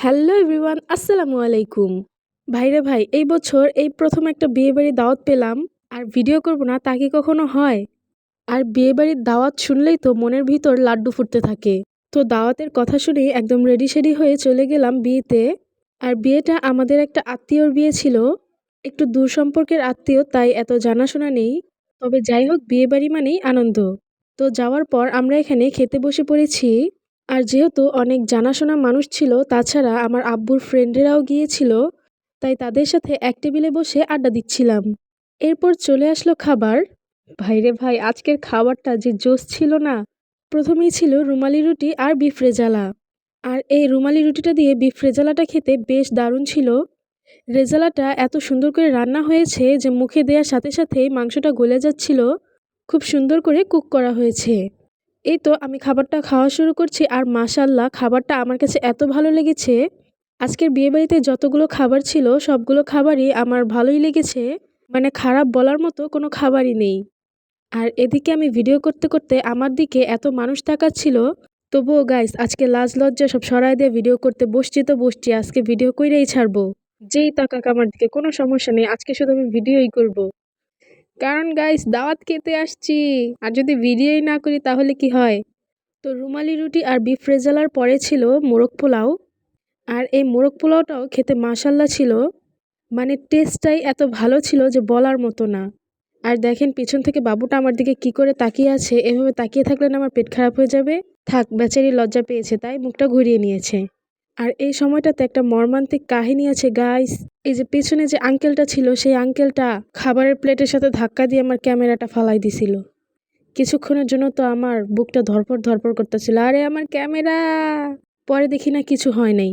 Hello everyone, আসসালামু আলাইকুম। ভাইরে ভাই, এই বছর এই প্রথম একটা বিয়ে বিয়েবাড়ির দাওয়াত পেলাম, আর ভিডিও করব না, তা কি কখনো হয়? আর বিয়েবাড়ির দাওয়াত শুনলেই তো মনের ভিতর লাড্ডু ফুটতে থাকে। তো দাওয়াতের কথা শুনেই একদম রেডি সেডি হয়ে চলে গেলাম বিয়েতে। আর বিয়েটা আমাদের একটা আত্মীয়র বিয়ে ছিল। একটু দূর সম্পর্কের আত্মীয়, তাই এত জানাশোনা নেই। তবে যাই হোক, বিয়েবাড়ি মানেই আনন্দ। তো যাওয়ার পর আমরা এখানে খেতে বসে পড়েছি। আর যেহেতু অনেক জানাশোনা মানুষ ছিল, তাছাড়া আমার আব্বুর ফ্রেন্ডেরাও গিয়েছিল, তাই তাদের সাথে এক টেবিলে বসে আড্ডা দিচ্ছিলাম। এরপর চলে আসলো খাবার। ভাইরে ভাই, আজকের খাবারটা যে জোস ছিল না। প্রথমেই ছিল রুমালি রুটি আর বিফ রেজালা। আর এই রুমালি রুটিটা দিয়ে বিফ রেজালাটা খেতে বেশ দারুণ ছিল। রেজালাটা এত সুন্দর করে রান্না হয়েছে যে মুখে দেওয়ার সাথে সাথেই মাংসটা গলে যাচ্ছিল। খুব সুন্দর করে কুক করা হয়েছে। এই তো আমি খাবারটা খাওয়া শুরু করছি আর মাশাল্লাহ খাবারটা আমার কাছে এত ভালো লেগেছে। আজকের বিয়েবাড়িতে যতগুলো খাবার ছিল, সবগুলো খাবারই আমার ভালোই লেগেছে। মানে খারাপ বলার মতো কোনো খাবারই নেই। আর এদিকে আমি ভিডিও করতে করতে আমার দিকে এত মানুষ তাকাচ্ছিল। তবুও গাইস আজকে লাজ লজ্জা সব সরাই দিয়ে ভিডিও করতে বসছি তো বসছি, আজকে ভিডিও কইরেই ছাড়বো। যেই তাকাক আমার দিকে, কোনো সমস্যা নেই, আজকে শুধু আমি ভিডিওই করব। কারণ গাইস দাওয়াত খেতে আসছি। আর যদি ভিডিওই না করি তাহলে কি হয়? তো রুমালি রুটি আর বিফ রেজালার পরে ছিল মোরগ পোলাও। আর এই মোরগ পোলাওটাও খেতে মাসাল্লা ছিল। মানে টেস্টটাই এত ভালো ছিল যে বলার মতো না। আর দেখেন পিছন থেকে বাবুটা আমার দিকে কি করে তাকিয়ে আছে, এভাবে তাকিয়ে থাকলে না আমার পেট খারাপ হয়ে যাবে? থাক, বেচারি লজ্জা পেয়েছে, তাই মুখটা ঘুরিয়ে নিয়েছে। আর এই সময়টাতে একটা মর্মান্তিক কাহিনী আছে গাইস এই যে পেছনে যে আঙ্কেলটা ছিল, সেই আঙ্কেলটা খাবারের প্লেটের সাথে ধাক্কা দিয়ে আমার ক্যামেরাটা ফালাই দিছিল। কিছুক্ষণের জন্য তো আমার বুকটা ধরপড় ধরপড় করতেছিল। আরে আমার ক্যামেরা! পরে দেখি না কিছু হয় নাই।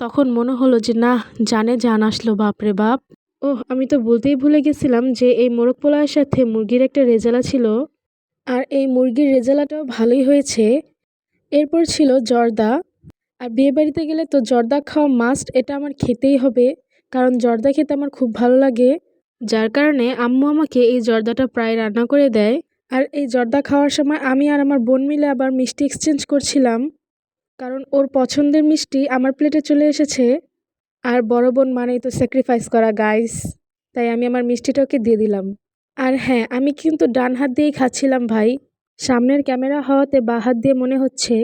তখন মনে হলো যে না জানে জান আসলো বাপরে বাপ। ওহ, আমি তো বলতেই ভুলে গেছিলাম যে এই মোরগ পোলাওয়ের সাথে মুরগির একটা রেজালা ছিল। আর এই মুরগির রেজালাটাও ভালোই হয়েছে। এরপর ছিল জর্দা। আর বিয়েবাড়িতে গেলে তো জর্দা খাওয়া মাস্ট এটা আমার খেতেই হবে। কারণ জর্দা খেতে আমার খুব ভালো লাগে। যার কারণে আম্মু আমাকে এই জর্দাটা প্রায় রান্না করে দেয়। আর এই জর্দা খাওয়ার সময় আমি আর আমার বোন মিলে আবার মিষ্টি এক্সচেঞ্জ করছিলাম। কারণ ওর পছন্দের মিষ্টি আমার প্লেটে চলে এসেছে। আর বড় বোন মানেই তো স্যাক্রিফাইস করা গাইস তাই আমি আমার মিষ্টিটাকে দিয়ে দিলাম। আর হ্যাঁ আমি কিন্তু ডান হাত দিয়েই খাচ্ছিলাম ভাই। সামনের ক্যামেরা হওয়াতে বা হাত দিয়ে মনে হচ্ছে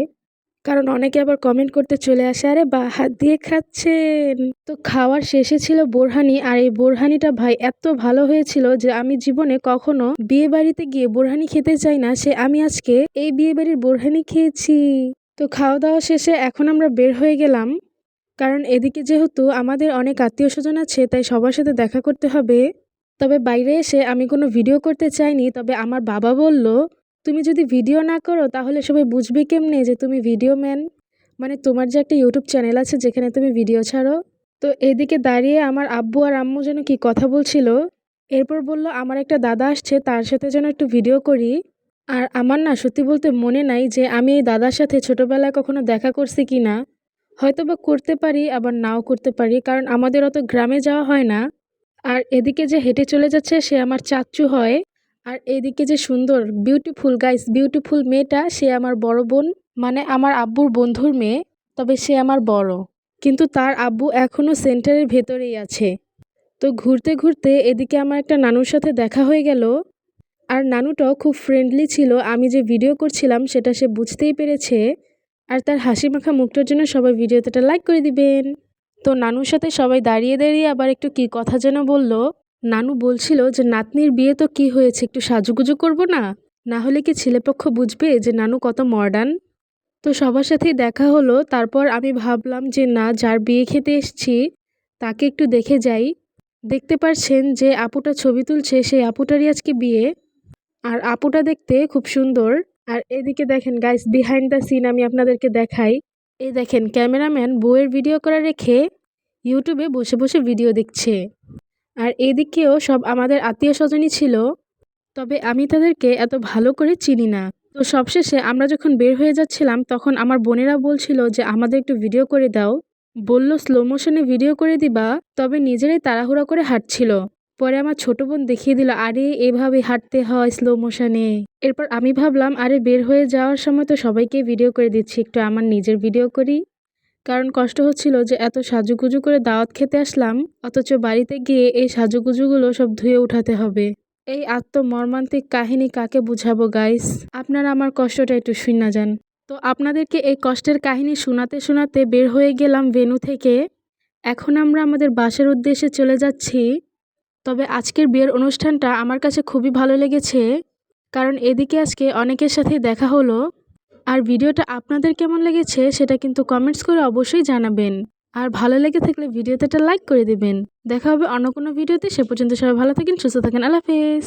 কারণ অনেকে আবার কমেন্ট করতে চলে আসে, আরে বা, হাত দিয়ে খাচ্ছেন। তো খাওয়ার শেষে ছিল বোরহানি, আর এই বোরহানিটা ভাই এত ভালো হয়েছিল যে আমি জীবনে কখনো বিয়ে বাড়িতে গিয়ে বোরহানি খেতে চাই না, সে আমি আজকে এই বিয়ে বাড়ির বোরহানি খেয়েছি। তো খাওয়া দাওয়া শেষে এখন আমরা বের হয়ে গেলাম। কারণ এদিকে যেহেতু আমাদের অনেক আত্মীয় স্বজন আছে, তাই সবার সাথে দেখা করতে হবে। তবে বাইরে এসে আমি কোনো ভিডিও করতে চাইনি, তবে আমার বাবা বলল তুমি যদি ভিডিও না করো, তাহলে সবাই বুঝবে কেমনে যে তুমি ভিডিও ম্যান মানে তোমার যে একটা ইউটিউব চ্যানেল আছে যেখানে তুমি ভিডিও ছাড়ো। তো এদিকে দাঁড়িয়ে আমার আব্বু আর আম্মু যেন কি কথা বলছিল, এরপর বলল, আমার একটা দাদা আসছে, তার সাথে যেন একটু ভিডিও করি। আর আমার না সত্যি বলতে মনে নাই যে আমি এই দাদার সাথে ছোটোবেলায় কখনো দেখা করছি কি না। হয়তো বা করতে পারি, আবার নাও করতে পারি, কারণ আমাদের অত গ্রামে যাওয়া হয় না। আর এদিকে যে হেঁটে চলে যাচ্ছে, সে আমার চাচ্চু হয়। আর এদিকে যে সুন্দর বিউটিফুল গাইস বিউটিফুল মেয়েটা, সে আমার বড় বোন মানে আমার আব্বুর বন্ধুর মেয়ে, তবে সে আমার বড়। কিন্তু তার আব্বু এখনও সেন্টারের ভেতরেই আছে। তো ঘুরতে ঘুরতে এদিকে আমার একটা নানুর সাথে দেখা হয়ে গেল। আর নানুটাও খুব ফ্রেন্ডলি ছিল। আমি যে ভিডিও করছিলাম, সেটা সে বুঝতেই পেরেছে। আর তার হাসি মাখা মুখটার জন্য সবাই ভিডিওতে লাইক করে দিবেন। তো নানুর সাথে সবাই দাঁড়িয়ে দাঁড়িয়ে আবার একটু কি কথা যেন বলল। নানু বলছিল যে, নাতনির বিয়ে তো কি হয়েছে, একটু সাজুগুজু করব না? না হলে কি ছেলেপক্ষ বুঝবে যে নানু কত মডার্ন তো সবার সাথেই দেখা হলো, তারপর আমি ভাবলাম যে, না, যার বিয়ে খেতে এসছি, তাকে একটু দেখে যাই। দেখতে পারছেন যে, আপুটা ছবি তুলছে, সেই আপুটারই আজকে বিয়ে। আর আপুটা দেখতে খুব সুন্দর। আর এদিকে দেখেন গাইস বিহাইন্ড দ্য সিন আমি আপনাদেরকে দেখাই। এই দেখেন, ক্যামেরাম্যান বউয়ের ভিডিও করা রেখে ইউটিউবে বসে বসে ভিডিও দেখছে। আর এদিকেও সব আমাদের আত্মীয় স্বজনই ছিল, তবে আমি তাদেরকে এত ভালো করে চিনি না। তো সবশেষে আমরা যখন বের হয়ে যাচ্ছিলাম, তখন আমার বোনেরা বলছিল যে, আমাদের একটু ভিডিও করে দাও। বলল স্লো মোশনে ভিডিও করে দিবা, তবে নিজেরাই তাড়াহুড়া করে হাঁটছিল। পরে আমার ছোট বোন দেখিয়ে দিল, আরে, এভাবে হাঁটতে হয় স্লো মোশনে এরপর আমি ভাবলাম, আরে, বের হয়ে যাওয়ার সময় তো সবাইকে ভিডিও করে দিচ্ছি, একটু আমার নিজের ভিডিও করি। কারণ কষ্ট হচ্ছিল যে এত সাজুগুজু করে দাওয়াত খেতে আসলাম, অথচ বাড়িতে গিয়ে এই সাজুগুজুগুলো সব ধুয়ে উঠাতে হবে। এই আত্মমর্মান্তিক কাহিনী কাকে বুঝাবো গাইস আপনারা আমার কষ্টটা একটু শুনা যান। তো আপনাদেরকে এই কষ্টের কাহিনী শোনাতে শোনাতে বের হয়ে গেলাম ভেনু থেকে। এখন আমরা আমাদের বাসের উদ্দেশ্যে চলে যাচ্ছি। তবে আজকের বিয়ের অনুষ্ঠানটা আমার কাছে খুবই ভালো লেগেছে, কারণ এদিকে আজকে অনেকের সাথে দেখা হলো। আর ভিডিওটা আপনাদের কেমন লেগেছে সেটা কিন্তু কমেন্টস করে অবশ্যই জানাবেন। আর ভালো লেগে থাকলে ভিডিওতে একটা লাইক করে দেবেন। দেখা হবে অন্য কোনো ভিডিওতে। সে পর্যন্ত সবাই ভালো থাকেন, সুস্থ থাকেন। আল্লাহ হাফেজ।